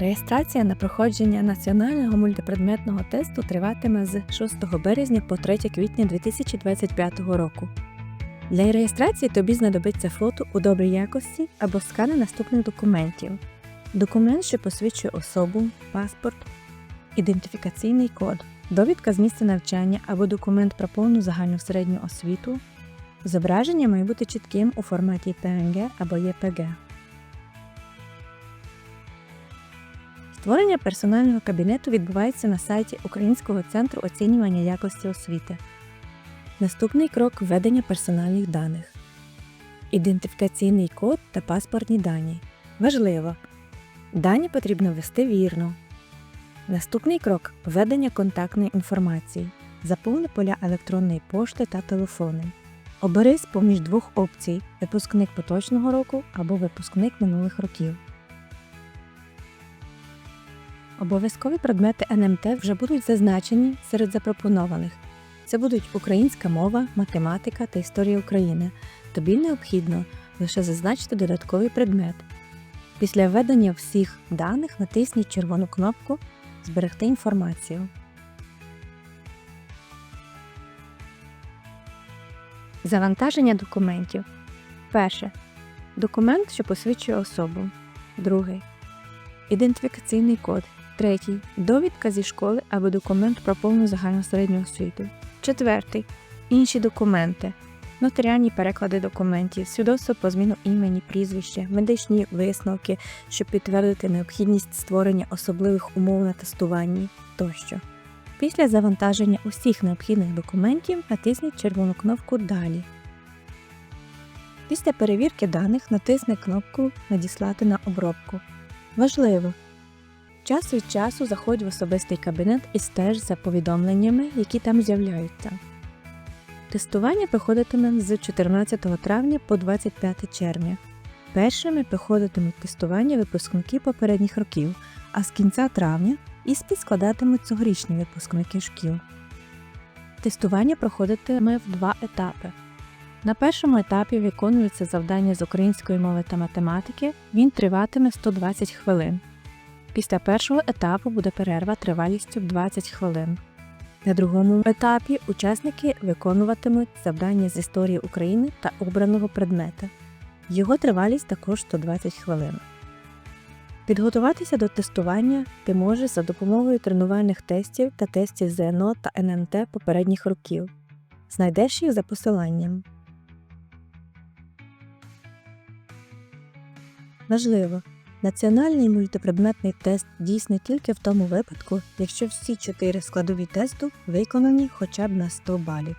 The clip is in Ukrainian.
Реєстрація на проходження національного мультипредметного тесту триватиме з 6 березня по 3 квітня 2025 року. Для реєстрації тобі знадобиться фото у добрій якості або скани наступних документів: документ, що посвідчує особу, паспорт, ідентифікаційний код, довідка з місця навчання або документ про повну загальну середню освіту. Зображення має бути чітким у форматі PNG або JPG. Створення персонального кабінету відбувається на сайті Українського центру оцінювання якості освіти. Наступний крок введення персональних даних. Ідентифікаційний код та паспортні дані. Важливо! Дані потрібно ввести вірно. Наступний крок введення контактної інформації. Заповни поля електронної пошти та телефони. Обери з поміж двох опцій випускник поточного року або випускник минулих років. Обов'язкові предмети НМТ вже будуть зазначені серед запропонованих. Це будуть українська мова, математика та історія України. Тобі необхідно лише зазначити додатковий предмет. Після введення всіх даних натисніть червону кнопку Зберегти інформацію. Завантаження документів. Перше. Документ, що посвідчує особу. Другий. Ідентифікаційний код. Третій. Довідка зі школи або документ про повну загальну середню освіту. Четвертий. Інші документи. Нотаріальні переклади документів, свідоцтво про зміну імені, прізвища, медичні висновки, щоб підтвердити необхідність створення особливих умов на тестуванні тощо. Після завантаження усіх необхідних документів натисніть червону кнопку Далі. Після перевірки даних натисни кнопку Надіслати на обробку. Важливо! Час від часу заходь в особистий кабінет і стеж за повідомленнями, які там з'являються. Тестування проходитиме з 14 травня по 25 червня. Першими проходитимуть тестування випускники попередніх років, а з кінця травня іспит складатимуть цьогорічні випускники шкіл. Тестування проходитиме в два етапи. На першому етапі виконується завдання з української мови та математики, він триватиме 120 хвилин. Після першого етапу буде перерва тривалістю 20 хвилин. На другому етапі учасники виконуватимуть завдання з історії України та обраного предмета. Його тривалість також 120 хвилин. Підготуватися до тестування ти можеш за допомогою тренувальних тестів та тестів ЗНО та НМТ попередніх років. Знайдеш їх за посиланням. Важливо! Національний мультипредметний тест дійсний тільки в тому випадку, якщо всі чотири складові тесту виконані хоча б на 100 балів.